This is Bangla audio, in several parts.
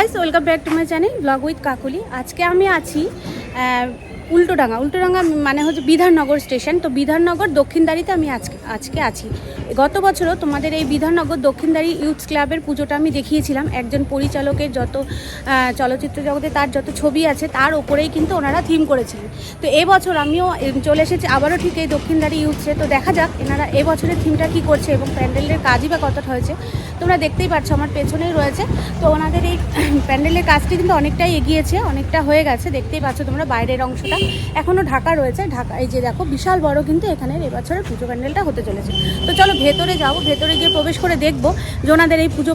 Guys welcome back to my channel vlog with Kakuli আজকে আমি আছি উল্টোডাঙ্গা। উল্টোডাঙ্গা মানে হচ্ছে বিধাননগর স্টেশন। তো বিধাননগর দক্ষিণদারিতে আমি আজকে আজকে আছি। গত বছরও তোমাদের এই বিধাননগর দক্ষিণদারি ইউথ ক্লাবের পুজোটা আমি দেখিয়েছিলাম। একজন পরিচালকের যত চলচ্চিত্র জগতে তার যত ছবি আছে, তার ওপরেই কিন্তু ওনারা থিম করেছিলেন। তো এবছর আমিও চলে এসেছি আবারও ঠিক এই দক্ষিণদারি ইউথসে তো দেখা যাক, এনারা এবছরের থিমটা কী করছে এবং প্যান্ডেলের কাজই বা কতটা হয়েছে। তোমরা দেখতেই পাচ্ছ আমার পেছনেই রয়েছে। তো ওনাদের এই প্যান্ডেলের কাজটি কিন্তু অনেকটাই এগিয়েছে, অনেকটা হয়ে গেছে। দেখতেই পাচ্ছ তোমরা বাইরের অংশটা। এখনও ঢাকা রয়েছে। ঢাকা, এই যে দেখো, বিশাল বড় কিন্তু এখানের এবছরের পুজো প্যান্ডেলটা হতে চলেছে। তো চলো ভেতরে যাব, ভেতরে গিয়ে প্রবেশ করে দেখব যে ওনাদের এই পুজো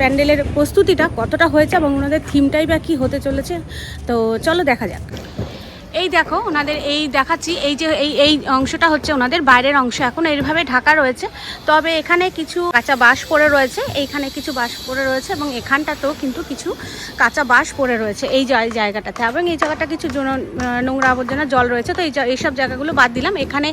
প্যান্ডেলের প্রস্তুতিটা কতটা হয়েছে এবং ওনাদের থিমটাই বা কী হতে চলেছে। তো চলো দেখা যাক। এই দেখো, ওনাদের এই দেখাচ্ছি, এই যে, এই এই অংশটা হচ্ছে ওনাদের বাইরের অংশ। এখন এইভাবে ঢাকা রয়েছে। তবে এখানে কিছু কাঁচা বাঁশ পড়ে রয়েছে। এইখানে কিছু বাঁশ পড়ে রয়েছে এবং এখানটাতেও কিন্তু কিছু কাঁচা বাঁশ পড়ে রয়েছে এই জায়গাটাতে। এবং এই জায়গাটা কিছু নোংরা আবর্জনা জল রয়েছে। তো এই এইসব জায়গাগুলো বাদ দিলাম। এখানে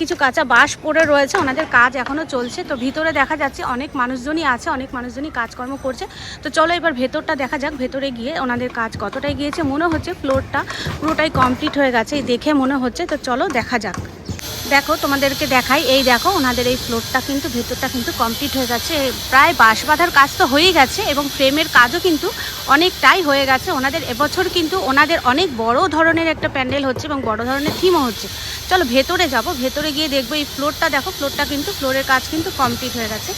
কিছু কাঁচা বাঁশ পড়ে রয়েছে। ওনাদের কাজ এখনও চলছে। তো ভিতরে দেখা যাচ্ছে অনেক মানুষজনই আছে, অনেক মানুষজনই কাজকর্ম করছে। তো চলো এবার ভেতরটা দেখা যাক। ভেতরে গিয়ে ওনাদের কাজ কতটাই গিয়েছে মনে হচ্ছে ফ্লোরটা পুরোটাই কমপ্লিট হয়ে গেছে দেখে মনে হচ্ছে তো চলো দেখা যাক। দেখো, তোমাদেরকে দেখাই। এই দেখো, ওনাদের এই ফ্লোরটা কিন্তু, ভেতরটা কিন্তু কমপ্লিট হয়ে গেছে। প্রায় বাঁশ বাঁধার কাজ তো হয়েই গেছে এবং ফ্রেমের কাজও কিন্তু অনেকটাই হয়ে গেছে। ওনাদের এবছর কিন্তু ওনাদের অনেক বড় ধরনের একটা প্যান্ডেল হচ্ছে এবং বড় ধরনের থিমও হচ্ছে। চলো, ভেতরে যাব। ভেতরে গিয়ে দেখব এই ফ্লোরটা দেখো ফ্লোরটা কিন্তু ফ্লোরের কাজ কিন্তু কমপ্লিট হয়ে গেছে।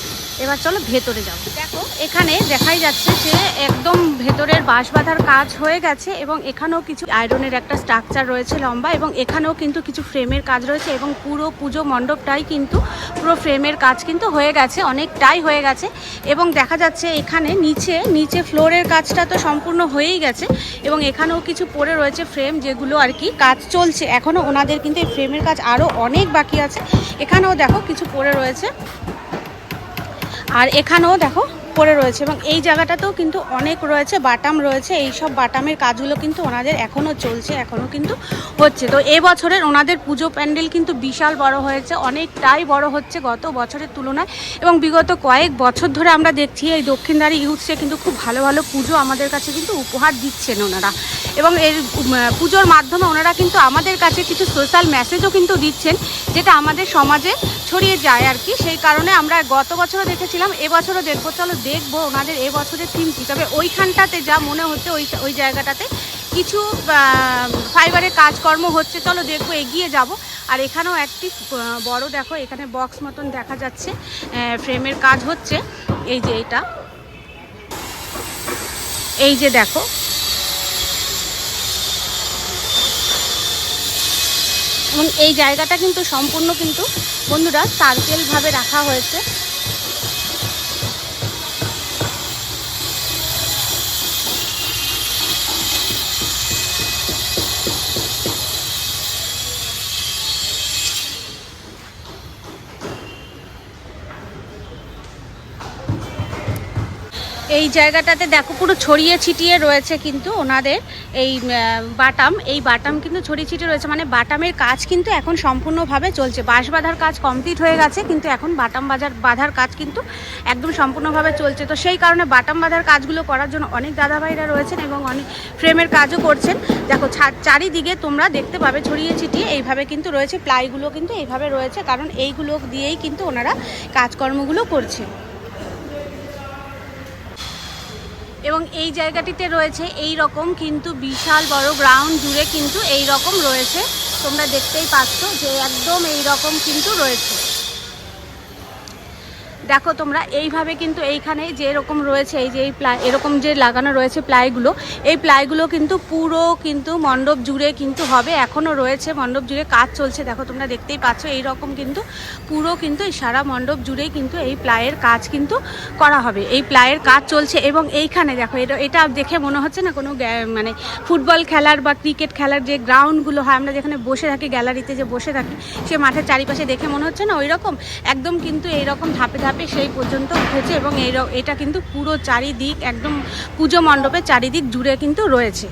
এবার চলো, ভেতরে যাব। দেখো, এখানে দেখাই যাচ্ছে যে একদম ভেতরের বাঁশ বাঁধার কাজ হয়ে গেছে এবং এখানেও কিছু আয়রনের একটা স্ট্রাকচার রয়েছে লম্বা এবং এখানেও কিন্তু কিছু ফ্রেমের কাজ রয়েছে এবং পুরো পুজো মণ্ডপটাই কিন্তু পুরো ফ্রেমের কাজ কিন্তু হয়ে গেছে, অনেকটাই হয়ে গেছে। এবং দেখা যাচ্ছে এখানে নিচে নিচে ফ্লোরের কাজটা তো সম্পূর্ণ হয়েই গেছে এবং এখানেও কিছু পড়ে রয়েছে ফ্রেম যেগুলো আর কি কাজ চলছে। এখনও ওনাদের কিন্তু এই ফ্রেমের কাজ আরও অনেক বাকি আছে। এখানেও দেখো কিছু পড়ে রয়েছে। আর এখানেও দেখো পড়ে রয়েছে এবং এই জায়গাটাতেও কিন্তু অনেক রয়েছে বাটাম রয়েছে। এই সব বাটামের কাজগুলো কিন্তু ওনাদের এখনও চলছে এখনও কিন্তু হচ্ছে। তো এবছরের ওনাদের পুজো প্যান্ডেল কিন্তু বিশাল বড় হয়েছে, অনেকটাই বড় হচ্ছে গত বছরের তুলনায় এবং বিগত কয়েক বছর ধরে আমরা দেখছি এই দক্ষিণদারি ইউথসে কিন্তু খুব ভালো ভালো পুজো আমাদের কাছে কিন্তু উপহার দিচ্ছেন ওনারা। এবং এর পুজোর মাধ্যমে ওনারা কিন্তু আমাদের কাছে কিছু সোশ্যাল মেসেজও কিন্তু দিচ্ছেন, যেটা আমাদের সমাজে ছড়িয়ে যায় আর কি। সেই কারণে আমরা গত বছরও দেখেছিলাম এবছরও দেখব। চলো দেখব ওনাদের এবছরের থিম কী। তবে ওইখানটাতে যা মনে হচ্ছে ওই ওই জায়গাটাতে কিছু ফাইবারের কাজকর্ম হচ্ছে। চলো দেখব এগিয়ে যাব। আর এখানেও একটি বড় দেখো, এখানে বক্স মতন দেখা যাচ্ছে। ফ্রেমের কাজ হচ্ছে। এই যে এটা। এই যে দেখো। এবং এই জায়গাটা কিন্তু সম্পূর্ণ কিন্তু বন্ধুরা সার্কেলভাবে রাখা হয়েছে। এই জায়গাটাতে দেখো পুরো ছড়িয়ে ছিটিয়ে রয়েছে কিন্তু ওনাদের এই বাটাম। এই বাটাম কিন্তু ছড়িয়ে ছিটিয়ে রয়েছে। মানে বাটামের কাজ কিন্তু এখন সম্পূর্ণভাবে চলছে। বাঁশ বাঁধার কাজ কমপ্লিট হয়ে গেছে, কিন্তু এখন বাটাম বাজার বাঁধার কাজ কিন্তু একদম সম্পূর্ণভাবে চলছে। তো সেই কারণে বাটাম বাঁধার কাজগুলো করার জন্য অনেক দাদাভাইরা রয়েছেন এবং অনেক ফ্রেমের কাজও করছেন। দেখো চারিদিকে তোমরা দেখতে পাবে ছড়িয়ে ছিটিয়ে এইভাবে কিন্তু রয়েছে। প্লাইগুলো কিন্তু এইভাবে রয়েছে, কারণ এইগুলো দিয়েই কিন্তু ওনারা কাজকর্মগুলো করছে এবং এই জায়গাটিতে রয়েছে এই রকম কিন্তু বিশাল বড় গ্রাউন্ড জুড়ে কিন্তু এই রকম রয়েছে। তোমরা দেখতেই পাচ্ছ যে একদম এই রকম কিন্তু রয়েছে। দেখো তোমরা, এইভাবে কিন্তু এইখানে যে এরকম রয়েছে, এই যে এই প্লাই, এরকম যে লাগানো রয়েছে প্লাইগুলো, এই প্লাইগুলো কিন্তু পুরো কিন্তু মণ্ডপ জুড়ে কিন্তু হবে এখনও রয়েছে মণ্ডপ জুড়ে কাজ চলছে। দেখো তোমরা দেখতেই পাচ্ছ এই রকম কিন্তু পুরো কিন্তু এই সারা মণ্ডপ জুড়েই কিন্তু এই প্লাইয়ের কাজ কিন্তু করা হবে। এই প্লাইয়ের কাজ চলছে এবং এইখানে দেখো, এটা এটা দেখে মনে হচ্ছে না কোনো মানে ফুটবল খেলার বা ক্রিকেট খেলার যে গ্রাউন্ডগুলো হয়, আমরা যেখানে বসে থাকি, গ্যালারিতে যে বসে থাকি, সে মাঠের চারিপাশে দেখে মনে হচ্ছে না ওই রকম একদম কিন্তু এই রকম ধাপে ধাপে সেই পর্যন্ত উঠেছে এবং এটা কিন্তু পুরো চারিদিক, একদম পুজো মণ্ডপের চারিদিক জুড়ে কিন্তু রয়েছে।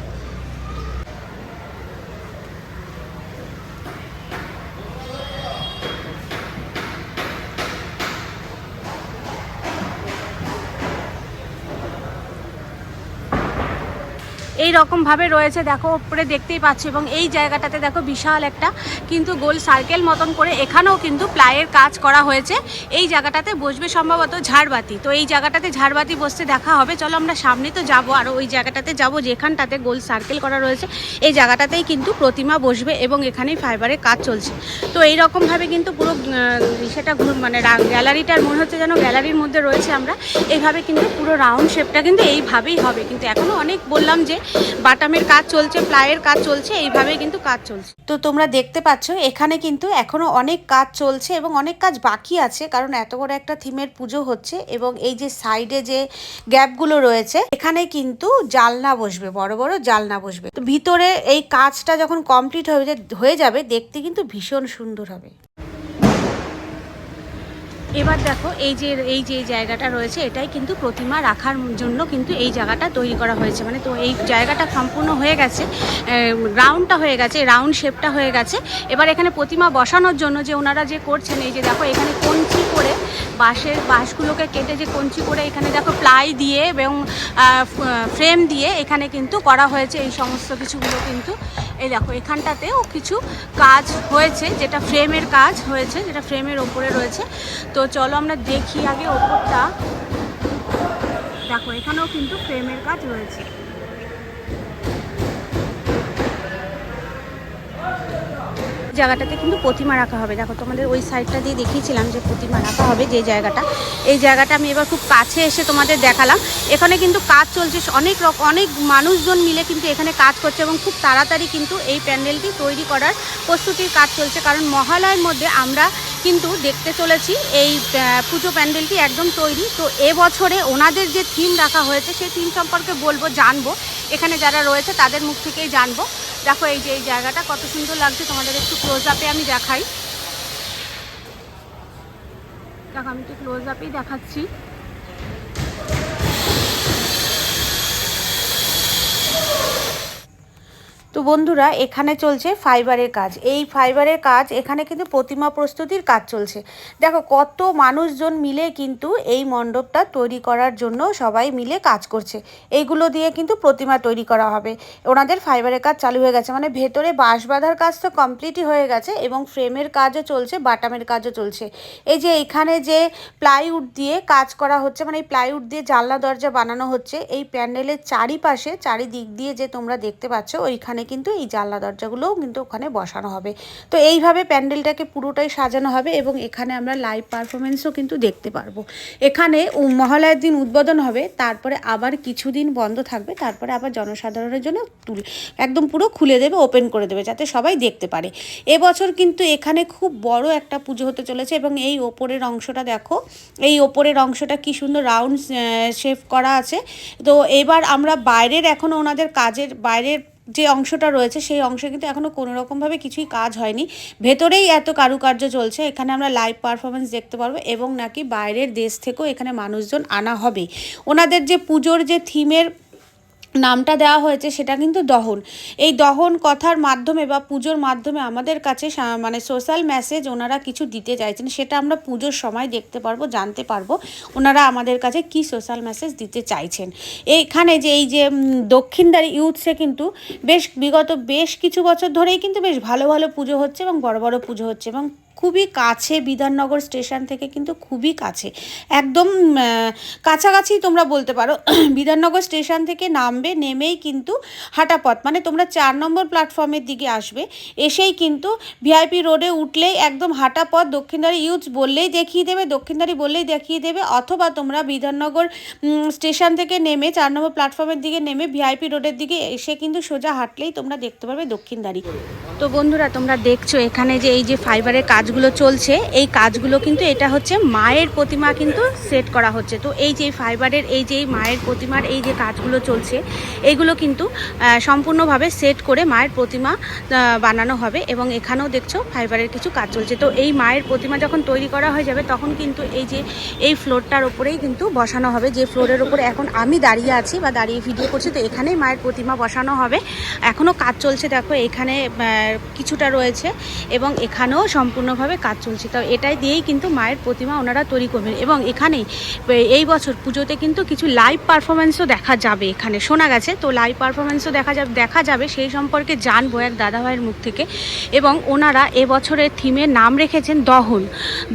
এই রকমভাবে রয়েছে, দেখো, উপরে দেখতেই পাচ্ছ এবং এই জায়গাটাতে দেখো বিশাল একটা কিন্তু গোল সার্কেল মতন করে এখানেও কিন্তু প্লাইয়ের কাজ করা হয়েছে। এই জায়গাটাতে বসবে সম্ভবত ঝাড়বাতি। তো এই জায়গাটাতে ঝাড়বাতি বসতে দেখা হবে। চলো আমরা সামনে তো যাব, আর ওই জায়গাটাতে যাব যেখানটাতে গোল সার্কেল করা রয়েছে। এই জায়গাটাতেই কিন্তু প্রতিমা বসবে এবং এখানেই ফাইবারের কাজ চলছে। তো এই রকমভাবে কিন্তু পুরো সেটা মানে গ্যালারিটার মনে হচ্ছে যেন গ্যালারির মধ্যে রয়েছে আমরা। এইভাবে কিন্তু পুরো রাউন্ড শেপটা কিন্তু এইভাবেই হবে। কিন্তু এখনও অনেক বললাম যে বাটামের কাজ চলছে প্লাইয়ের কাজ চলছে এইভাবে কিন্তু কাজ চলছে। তো তোমরা দেখতে পাচ্ছ, এখানে কিন্তু এখনও অনেক কাজ চলছে এবং অনেক কাজ বাকি আছে, কারণ এত বড় একটা থিমের পুজো হচ্ছে এবং এই যে সাইডে যে গ্যাপগুলো রয়েছে, এখানে কিন্তু জালনা বসবে, বড় বড় জালনা বসবে। তো ভিতরে এই কাজটা যখন কমপ্লিট হয়ে যাবে, দেখতে কিন্তু ভীষণ সুন্দর হবে। এবার দেখো, এই যে এই যে জায়গাটা রয়েছে, এটাই কিন্তু প্রতিমা রাখার জন্য কিন্তু এই জায়গাটা তৈরি করা হয়েছে। মানে তো এই জায়গাটা সম্পূর্ণ হয়ে গেছে রাউন্ডটা হয়ে গেছে রাউন্ড শেপটা হয়ে গেছে। এবার এখানে প্রতিমা বসানোর জন্য যে ওনারা যে করছেন, এই যে দেখো, এখানে কঞ্চি করে বাঁশের বাঁশগুলোকে কেটে যে কঞ্চি করে এখানে দেখো প্লাই দিয়ে এবং ফ্রেম দিয়ে এখানে কিন্তু করা হয়েছে এই সমস্ত কিছুগুলো কিন্তু। এই দেখো, এখানটাতেও কিছু কাজ হয়েছে, যেটা ফ্রেমের কাজ হয়েছে, যেটা ফ্রেমের ওপরে রয়েছে। তো চলো আমরা দেখি আগে ওপরটা। দেখো, এখানেও কিন্তু ফ্রেমের কাজ রয়েছে জায়গাটাতে কিন্তু প্রতিমা রাখা হবে। দেখো তোমাদের ওই সাইডটা দিয়ে দেখিয়েছিলাম যে প্রতিমা রাখা হবে যে জায়গাটা। এই জায়গাটা আমি এবার খুব কাছে এসে তোমাদের দেখালাম। এখানে কিন্তু কাজ চলছে, অনেক রকম অনেক মানুষজন মিলে কিন্তু এখানে কাজ করছে এবং খুব তাড়াতাড়ি কিন্তু এই প্যান্ডেলটি তৈরি করার প্রস্তুতির কাজ চলছে। কারণ মহালয়ের মধ্যে আমরা কিন্তু দেখতে চলেছি এই পুজো প্যান্ডেলটি একদম তৈরি। তো এবছরে ওনাদের যে থিম রাখা হয়েছে, সেই থিম সম্পর্কে বলব, জানব। এখানে যারা রয়েছে তাদের মুখ থেকেই জানব। দেখো এই যে এই জায়গাটা কত সুন্দর লাগছে, তোমাদের একটু ক্লোজ আপে আমি দেখাই। দেখো, আমি একটু ক্লোজ আপেই দেখাচ্ছি। তো বন্ধুরা, এখানে চলছে ফাইবারের কাজ। এই ফাইবারের কাজ, এখানে কিন্তু প্রতিমা প্রস্তুতির কাজ চলছে। দেখো, কত মানুষজন মিলে কিন্তু এই মণ্ডপটা তৈরি করার জন্য সবাই মিলে কাজ করছে। এইগুলো দিয়ে কিন্তু প্রতিমা তৈরি করা হবে। ওনাদের ফাইবারের কাজ চালু হয়ে গেছে। মানে ভেতরে বাঁশ বাঁধার কাজ তো কমপ্লিটই হয়ে গেছে এবং ফ্রেমের কাজও চলছে, বাটামের কাজও চলছে। এই যে এখানে যে প্লাইউড দিয়ে কাজ করা হচ্ছে মানে এই প্লাইউড দিয়ে জানলা দরজা বানানো হচ্ছে, এই প্যান্ডেলের চারিপাশে, চারিদিক দিয়ে যে তোমরা দেখতে পাচ্ছ, ওইখানে কিন্তু এই জানলা দরজাগুলোও কিন্তু ওখানে বসানো হবে। তো এইভাবে প্যান্ডেলটাকে পুরোটাই সাজানো হবে এবং এখানে আমরা লাইভ পারফরমেন্সও কিন্তু দেখতে পারব। এখানে মহালয়ার দিন উদ্বোধন হবে, তারপরে আবার কিছুদিন বন্ধ থাকবে, তারপরে আবার জনসাধারণের জন্য একদম পুরো খুলে দেবে ওপেন করে দেবে, যাতে সবাই দেখতে পারে। এবছর কিন্তু এখানে খুব বড় একটা পুজো হতে চলেছে এবং এই ওপরের অংশটা দেখো, এই ওপরের অংশটা কি সুন্দর রাউন্ড শেপ করা আছে। তো এবার আমরা বাইরের এখনও ওনাদের কাজের বাইরের যে অংশটা রয়েছে, সেই অংশে কিন্তু এখনও কোনো রকমভাবে কিছুই কাজ হয়নি। ভেতরেই এত কারুকার্য চলছে, এখানে আমরা লাইভ পারফরমেন্স দেখতে পারব এবং নাকি বাইরের দেশ থেকেও এখানে মানুষজন আনা হবে। ওনাদের যে পুজোর যে থিমের নামটা দেওয়া হয়েছে, সেটা কিন্তু দহন। এই দহন কথার মাধ্যমে বা পুজোর মাধ্যমে আমাদের কাছে মানে সোশ্যাল মেসেজ ওনারা কিছু দিতে চাইছেন, সেটা আমরা পুজোর সময় দেখতে পারব, জানতে পারব ওনারা আমাদের কাছে কি সোশ্যাল মেসেজ দিতে চাইছেন। এইখানে যে, এই যে দক্ষিণদারি ইউথসে কিন্তু বেশ, বিগত বেশ কিছু বছর ধরেই কিন্তু বেশ ভালো ভালো পুজো হচ্ছে এবং বড় বড় পুজো হচ্ছে এবং খুবই কাছে বিধাননগর স্টেশন থেকে কিন্তু খুবই কাছে। একদম কাছাকাছি তোমরা বলতে পারো। বিধাননগর স্টেশন থেকে নামবে, নেমেই কিন্তু হাঁটা পথ মানে তোমরা চার নম্বর প্ল্যাটফর্মের দিকে আসবে। এসেই কিন্তু ভিআইপি রোডে উঠলেই একদম হাঁটা পথ দক্ষিণদারি ইউথ বললেই দেখিয়ে দেবে দক্ষিণদারি বললেই দেখিয়ে দেবে, অথবা তোমরা বিধাননগর স্টেশন থেকে নেমে চার নম্বর প্ল্যাটফর্মের দিকে নেমে ভিআইপি রোডের দিকে এসে কিন্তু সোজা হাঁটলেই তোমরা দেখতে পাবে দক্ষিণদারি তো বন্ধুরা, তোমরা দেখছ এখানে যে এই যে ফাইবারের কাজগুলো চলছে, এই কাজগুলো কিন্তু এটা হচ্ছে মায়ের প্রতিমা কিন্তু সেট করা হচ্ছে। তো এই যে ফাইবারের এই যে মায়ের প্রতিমার এই যে কাজগুলো চলছে এইগুলো কিন্তু সম্পূর্ণভাবে সেট করে মায়ের প্রতিমা বানানো হবে এবং এখানেও দেখছ ফাইবারের কিছু কাজ চলছে। তো এই মায়ের প্রতিমা যখন তৈরি করা হয়ে যাবে, তখন কিন্তু এই যে, এই ফ্লোরটার ওপরেই কিন্তু বসানো হবে। যে ফ্লোরের ওপরে এখন আমি দাঁড়িয়ে আছি বা দাঁড়িয়ে ভিডিও করছি, তো এখানেই মায়ের প্রতিমা বসানো হবে। এখনও কাজ চলছে, দেখো এখানে কিছুটা রয়েছে এবং এখানেও সম্পূর্ণ সম্পূর্ণভাবে কাজ চলছে। তো এটাই দিয়েই কিন্তু মায়ের প্রতিমা ওনারা তৈরি করবেন এবং এখানেই এই বছর পুজোতে কিন্তু কিছু লাইভ পারফরমেন্সও দেখা যাবে এখানে। শোনা গেছে, তো লাইভ পারফরমেন্সও দেখা যাবে দেখা যাবে, সেই সম্পর্কে জানব এক দাদাভাইয়ের মুখ থেকে। এবং ওনারা এবছরের থিমে নাম রেখেছেন দহন।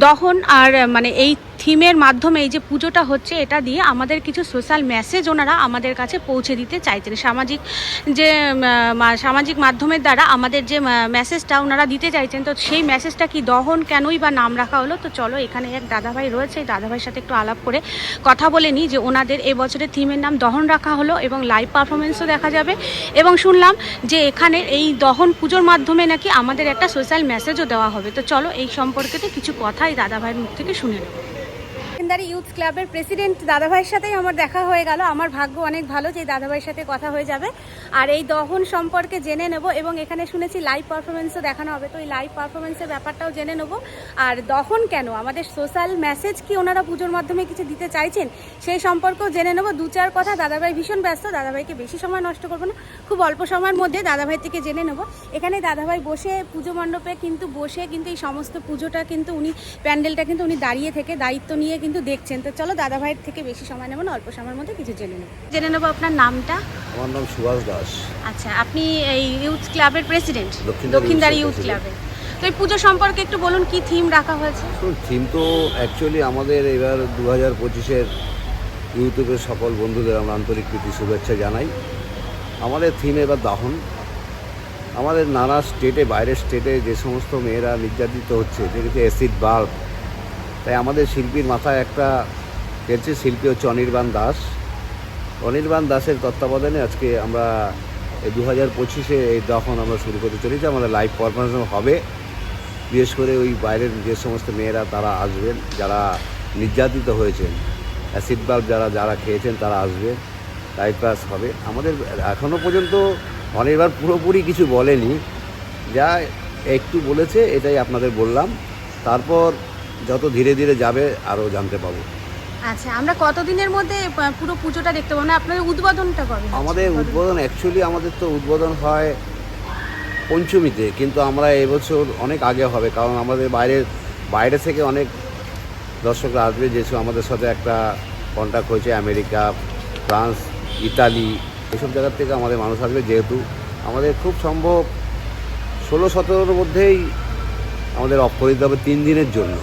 দহন আর মানে এই থিমের মাধ্যমে এই যে পুজোটা হচ্ছে, এটা দিয়ে আমাদের কিছু সোশ্যাল মেসেজ ওনারা আমাদের কাছে পৌঁছে দিতে চাইছেন। সামাজিক যে সামাজিক মাধ্যমের দ্বারা আমাদের যে মেসেজটা ওনারা দিতে চাইছেন, তো সেই মেসেজটা কি দহন কেনই বা নাম রাখা হলো? তো চলো, এখানে এক দাদাভাই রয়েছে, এই দাদাভাইয়ের সাথে একটু আলাপ করে কথা বলে নিই যে ওনাদের এবছরের থিমের নাম দহন রাখা হলো এবং লাইভ পারফরমেন্সও দেখা যাবে। এবং শুনলাম যে এখানে এই দহন পুজোর মাধ্যমে নাকি আমাদের একটা সোশ্যাল মেসেজও দেওয়া হবে। তো চলো, এই সম্পর্কেতে কিছু কথা এই দাদাভাইয়ের মুখ থেকে শুনে নেব। সেকেন্ডারি ইউথ ক্লাবের প্রেসিডেন্ট দাদাভাইয়ের সাথেই আমার দেখা হয়ে গেল। আমার ভাগ্য অনেক ভালো যে দাদাভাইয়ের সাথে কথা হয়ে যাবে। আর এই দহন সম্পর্কে জেনে নেব এবং এখানে শুনেছি লাইভ পারফরমেন্সও দেখানো হবে। তো এই লাইভ পারফরমেন্সের ব্যাপারটাও জেনে নেব। আর দহন কেন? আমাদের সোশ্যাল মেসেজ কি ওনারা পুজোর মাধ্যমে কিছু দিতে চাইছেন? সেই সম্পর্কেও জেনে নেব। দু চার কথা। দাদাভাই ভীষণ ব্যস্ত। দাদাভাইকে বেশি সময় নষ্ট করব না। খুব অল্প সময়ের মধ্যে দাদাভাই থেকে জেনে নেব। এখানে দাদাভাই বসে পুজো মণ্ডপে কিন্তু বসে কিন্তু এই সমস্ত পুজোটা কিন্তু উনি, প্যান্ডেলটা কিন্তু উনি দাঁড়িয়ে থেকে দায়িত্ব নিয়ে কিন্তু দেখছেন। তো চলো দাদাভাইয়ের থেকে বেশি সময় নেব না অল্প সময়ের মধ্যে কিছু জেনে নেব। জেনে নেব আপনার নামটা? আমার নাম সুভাষ দাস। আচ্ছা আপনি এই ইউথ ক্লাবের প্রেসিডেন্ট? দক্ষিণদারি ইউথ ক্লাবের তো এই পুজো সম্পর্কে একটু বলুন কি থিম রাখা হয়েছে? থিম তো অ্যাকচুয়ালি আমাদের এবার দু হাজার পঁচিশের ইউটিউবের সকল বন্ধুদের আমরা আন্তরিক প্রীতি শুভেচ্ছা জানাই। আমাদের থিম এবার দাহন। আমাদের নানা স্টেটে বাইরের স্টেটে যে সমস্ত মেয়েরা নির্যাতিত হচ্ছে যেগুলো অ্যাসিড বাল্ব তাই আমাদের শিল্পীর মাথায় একটা গেছে শিল্পী হচ্ছে অনির্বাণ দাস। অনির্বাণ দাসের তত্ত্বাবধানে আজকে আমরা এই দু হাজার পঁচিশে এই দখন আমরা শুরু করতে চলেছি। আমাদের লাইভ পারফরমেন্স হবে। বিশেষ করে ওই বাইরের যে সমস্ত মেয়েরা তারা আসবেন, যারা নির্যাতিত হয়েছেন অ্যাসিড বাল্ব যারা যারা খেয়েছেন তারা আসবে লাইভ ক্লাস হবে। আমাদের এখনও পর্যন্ত অনির্বাণ পুরোপুরি কিছু বলেনি। যা একটু বলেছে, এটাই আপনাদের বললাম। তারপর যত ধীরে ধীরে যাবে আরও জানতে পাবো। আচ্ছা আমরা কতদিনের মধ্যে পুরো পুজোটা দেখতে পাবো? না আপনাদের উদ্বোধনটা কবে আমাদের উদ্বোধন? অ্যাকচুয়ালি আমাদের তো উদ্বোধন হয় পঞ্চমীতে কিন্তু আমরা এবছর অনেক আগে হবে কারণ আমাদের বাইরে বাইরে থেকে অনেক দর্শকরা আসবে যেসব আমাদের সাথে একটা কন্ট্যাক্ট হয়েছে আমেরিকা ফ্রান্স ইতালি এসব জায়গার থেকে আমাদের মানুষ আসবে যেহেতু আমাদের খুব সম্ভব ষোলো সতেরোর মধ্যেই আমাদের অফ করে দিতে হবে তিন দিনের জন্য।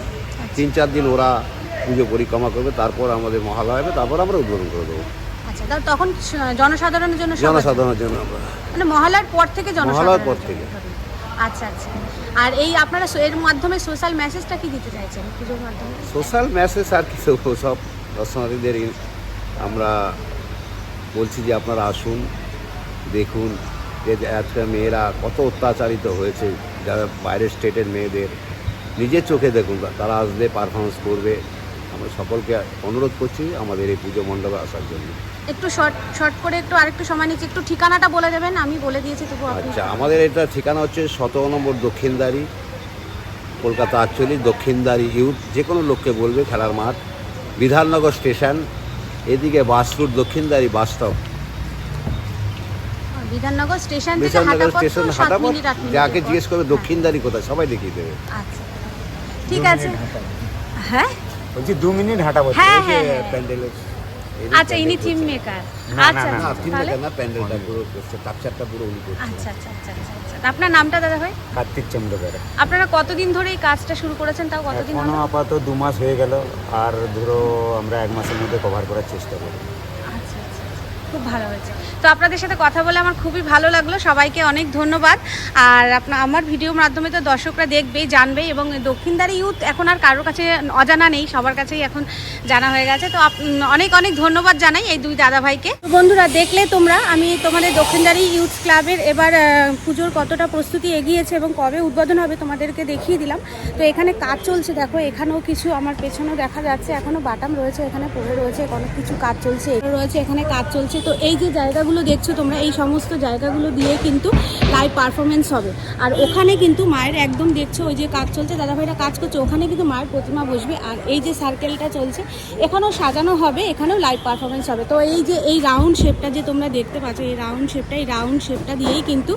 তিন চার দিন ওরা পুজো পরিক্রমা করবে তারপর আমাদের মহালয়া হবে তারপর আমরা উদ্বোধন করে দেবো। আচ্ছা তখন জনসাধারণের জন্য জনসাধারণের জন্য আমরা। মানে মহালয়ার পর থেকে মহালয়ার পর থেকে। আচ্ছা আচ্ছা। আর এই আপনারা এর মাধ্যমে সোশ্যাল মেসেজটা কি দিতে চাইছেন? পুজোর মাধ্যমে? সোশ্যাল মেসেজ আর কি সব দর্শনার্থীদের আমরা বলছি যে আপনারা আসুন দেখুন যে যে মেয়েরা কত অত্যাচারিত হয়েছে যারা বাইরের স্টেটের মেয়েদের। নিজের চোখে দেখুন তারা আসবে পারফরমেন্স করবে। আমরা সকলকে অনুরোধ করছি আমাদের এই পুজো মণ্ডপে আসার জন্য। একটু শর্ট শর্ট করে একটু আরেকটু সময় নিচ্ছি। একটু ঠিকানাটা বলে দেবেন আমি বলে দিয়েছি তবু আপনি আচ্ছা আমাদের এটা ঠিকানা হচ্ছে সতেরো নম্বর দক্ষিণদারি কলকাতা আটচল্লিশ দক্ষিণদারি ইউথ যে কোনো লোককে বলবে খেলার মাঠ বিধাননগর স্টেশন এদিকে bus route Dakshindari bus stop. Bidhannagar station থেকে হাঁটা স্টেশন আট যাকে জিজ্ঞেস করবে দক্ষিণদারি কোথায় সবাই দেখিয়ে দেবে। আচ্ছা। ঠিক আছে। হ্যাঁ? বলছি দু মিনিট হাঁটা বলছি হ্যাঁ হ্যাঁ। হ্যাঁ। প্যান্ডেলের আচ্ছা ইনি থিম মেকার আচ্ছা না, না আচ্ছা, থিম মেকার না প্যান্ডেলটা পুরো স্ট্রাকচারটা পুরো উনি করছে। আচ্ছা আচ্ছা আচ্ছা আচ্ছা আচ্ছা। আপনার নামটা দাদা ভাই? কার্তিক চন্দ্রকর আপনারা কতদিন ধরে এই কাজটা শুরু করেছেন? তাও কতদিন হলো? আপাতত দু মাস হয়ে গেল আর ধরো আমরা এক মাসের মধ্যে কভার করার চেষ্টা করি। আচ্ছা আচ্ছা। খুব ভালো হয়েছে। তো আপনাদের সাথে কথা বলে আমার খুবই ভালো লাগল। সবাইকে অনেক ধন্যবাদ। আর আপনার আমার ভিডিওর মাধ্যমে তো দর্শকরা দেখবেই, জানবেই এবং দক্ষিণদারি ইউথ এখন আর কারোর কাছে অজানা নেই, সবার কাছেই এখন জানা হয়ে গেছে। তো অনেক অনেক ধন্যবাদ জানাই এই দুই দাদা ভাইকে বন্ধুরা, দেখলে তোমরা আমি তোমাদের দক্ষিণদারি ইউথ ক্লাবের এবার পুজোর কতটা প্রস্তুতি এগিয়েছে এবং কবে উদ্বোধন হবে তোমাদেরকে দেখিয়ে দিলাম। তো এখানে কাজ চলছে, দেখো, এখানেও কিছু আমার পেছনেও দেখা যাচ্ছে। এখনও বাটাম রয়েছে, এখানে পড়ে রয়েছে অনেক কিছু কাজ চলছে রয়েছে, এখানে কাজ চলছে। তো এই যে জায়গাগুলো দেখছ তোমরা, এই সমস্ত জায়গাগুলো দিয়ে কিন্তু লাইভ পারফরমেন্স হবে। আর ওখানে কিন্তু মায়ের একদম দেখছ, ওই যে কাজ চলছে, দাদাভাইরা কাজ করছে, ওখানে কিন্তু মায়ের প্রতিমা বসবে। আর এই যে সার্কেলটা চলছে, এখানেও সাজানো হবে, এখানেও লাইভ পারফরমেন্স হবে। তো এই যে, এই রাউন্ড শেপটা যে তোমরা দেখতে পাচ্ছ, এই রাউন্ড শেপটা এই রাউন্ড শেপটা দিয়েই কিন্তু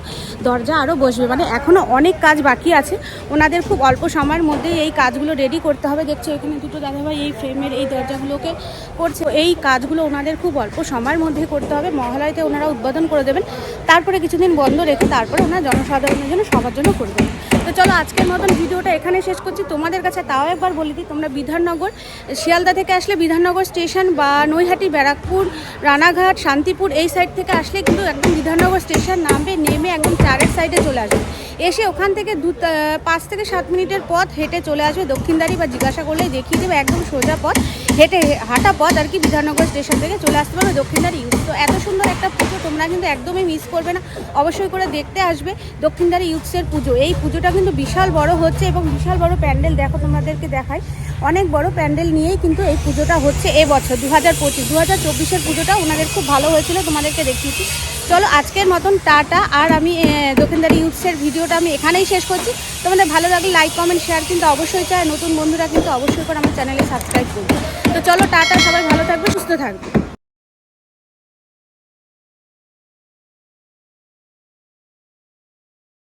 দরজা আরও বসবে। মানে এখনও অনেক কাজ বাকি আছে। ওনাদের খুব অল্প সময়ের মধ্যে এই কাজগুলো রেডি করতে হবে। দেখছ, এখানে দুটো দাদাভাই এই ফ্রেমের এই দরজাগুলোকে করছে। এই কাজগুলো ওনাদের খুব অল্প সময়ের মধ্যে করতে হবে। মহালয়তে ওনারা উদ্বোধন করে দেবেন। তারপরে কিছুদিন বন্ধ রেখে তারপরে ওনারা জনসাধারণের জন্য সবার জন্য করে দেবেন। তো চলো আজকের মতন ভিডিওটা এখানে শেষ করছি। তোমাদের কাছে তাও একবার বলে দিই, তোমরা বিধাননগর, শিয়ালদা থেকে আসলে বিধাননগর স্টেশন বা নৈহাটি, ব্যারাকপুর, রানাঘাট, শান্তিপুর এই সাইড থেকে আসলে কিন্তু একদম বিধাননগর স্টেশন নামবে, নেমে একদম চারের সাইডে চলে আসবে। এসে ওখান থেকে দু পাঁচ থেকে সাত মিনিটের পথ হেঁটে চলে আসবে দক্ষিণদারি বা জিজ্ঞাসা করলে দেখিয়ে দেবে একদম সোজা পথ, হেঁটে হাঁটা পথ আর কি বিধাননগর স্টেশন থেকে চলে আসতে পারবে দক্ষিণদারি ইউথ। তো এত সুন্দর একটা পুজো তোমরা কিন্তু একদমই মিস করবে না, অবশ্যই করে দেখতে আসবে দক্ষিণদারি ইউথসের পুজো। এই পুজোটা কিন্তু বিশাল বড় হচ্ছে এবং বিশাল বড় প্যান্ডেল দেখো তোমাদেরকে দেখাই, অনেক বড় প্যান্ডেল নিয়েই কিন্তু এই পুজোটা হচ্ছে এবছর দু হাজার পঁচিশ দু হাজার চব্বিশের পুজোটা ওনাদের খুব ভালো হয়েছিল, তোমাদেরকে দেখিয়েছি। চলো, আজকের মতন টাটা। আর আমি দক্ষিণদার ইউথসের ভিডিওটা আমি এখানেই শেষ করছি। তোমাদের ভালো লাগলে লাইক কমেন্ট শেয়ার কিন্তু অবশ্যই চাই। নতুন বন্ধুরা কিন্তু অবশ্যই করে আমার চ্যানেলে সাবস্ক্রাইব করবে। তো চলো, টাটা, সবাই ভালো থাকবে, সুস্থ থাকবে।